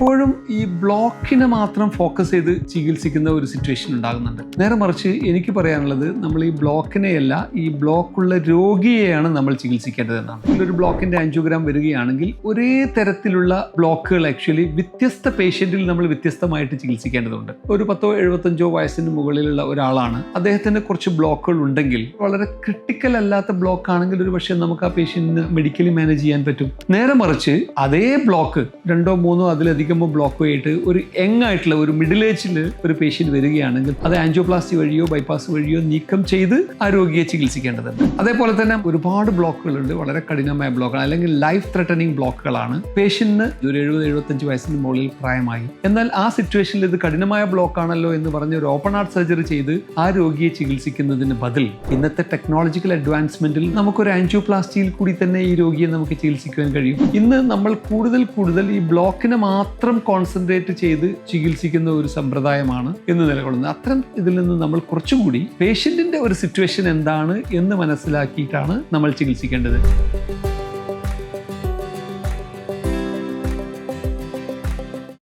പലപ്പോഴും ഈ ബ്ലോക്കിനെ മാത്രം ഫോക്കസ് ചെയ്ത് ചികിത്സിക്കുന്ന ഒരു സിറ്റുവേഷൻ ഉണ്ടാകുന്നുണ്ട്. നേരെ മറിച്ച് എനിക്ക് പറയാനുള്ളത് നമ്മൾ ഈ ബ്ലോക്കിനെയല്ല ഈ ബ്ലോക്കുള്ള രോഗിയെയാണ് നമ്മൾ ചികിത്സിക്കേണ്ടത് എന്നാണ്. ഇതിലൊരു ബ്ലോക്കിന്റെ ആൻജിയോഗ്രാം വരികയാണെങ്കിൽ ഒരേ തരത്തിലുള്ള ബ്ലോക്കുകൾ ആക്ച്വലി വ്യത്യസ്ത പേഷ്യന്റിൽ നമ്മൾ വ്യത്യസ്തമായിട്ട് ചികിത്സിക്കേണ്ടതുണ്ട്. ഒരു പത്തോ എഴുപത്തഞ്ചോ വയസ്സിന് മുകളിലുള്ള ഒരാളാണ്. അദ്ദേഹത്തിന് കുറച്ച് ബ്ലോക്കുകൾ ഉണ്ടെങ്കിൽ വളരെ ക്രിട്ടിക്കൽ അല്ലാത്ത ബ്ലോക്ക് ആണെങ്കിൽ ഒരു പക്ഷേ നമുക്ക് ആ പേഷ്യന്റിന് മെഡിക്കലി മാനേജ് ചെയ്യാൻ പറ്റും. നേരെ മറിച്ച് അതേ ബ്ലോക്ക് രണ്ടോ മൂന്നോ അതിലധികമോ ബ്ലോക്ക് ആയിട്ട് ഒരു യങ് ആയിട്ടുള്ള ഒരു മിഡിൽ ഏജിൽ ഒരു പേഷ്യന്റ് വരികയാണെങ്കിൽ അത് ആൻജിയോപ്ലാസ്റ്റി വഴിയോ ബൈപ്പാസ് വഴിയോ നീക്കം ചെയ്ത് ആ രോഗിയെ ചികിത്സിക്കേണ്ടതുണ്ട്. അതേപോലെ തന്നെ ഒരുപാട് ബ്ലോക്കുകളുണ്ട് വളരെ കഠിനമായ ബ്ലോക്കുകൾ അല്ലെങ്കിൽ ലൈഫ് ത്രെട്ടനിങ് ബ്ലോക്കുകളാണ് പേഷ്യന്റിന് ഒരു എഴുപത് എഴുപത്തഞ്ച് വയസ്സിന് മുകളിൽ പ്രായമായി. എന്നാൽ ആ സിറ്റുവേഷനിൽ ഇത് കഠിനമായ ബ്ലോക്കാണല്ലോ എന്ന് പറഞ്ഞ് ഒരു ഓപ്പൺ ഹാർട്ട് സർജറി ചെയ്ത് ആ രോഗിയെ ചികിത്സിക്കുന്നതിന് ബദൽ ഇന്നത്തെ ടെക്നോളജിക്കൽ അഡ്വാൻസ്മെന്റിൽ നമുക്കൊരു ആൻജിയോപ്ലാസ്റ്റിയിൽ കൂടി തന്നെ ഈ രോഗിയെ നമുക്ക് ചികിത്സിക്കാൻ കഴിയും. ഇന്ന് നമ്മൾ കൂടുതൽ കൂടുതൽ ഈ ബ്ലോക്കിനെ മാത്രം കോൺസെൻട്രേറ്റ് ചെയ്ത് ചികിത്സിക്കുന്ന ഒരു സമ്പ്രദായമാണ് ഇന്ന് നിലകൊള്ളുന്നത്. അത്തരം ഇതിൽ നിന്ന് നമ്മൾ കുറച്ചുകൂടി പേഷ്യന്റിന്റെ ഒരു സിറ്റുവേഷൻ എന്താണ് എന്ന് മനസ്സിലാക്കിയിട്ടാണ് നമ്മൾ ചികിത്സിക്കേണ്ടത്.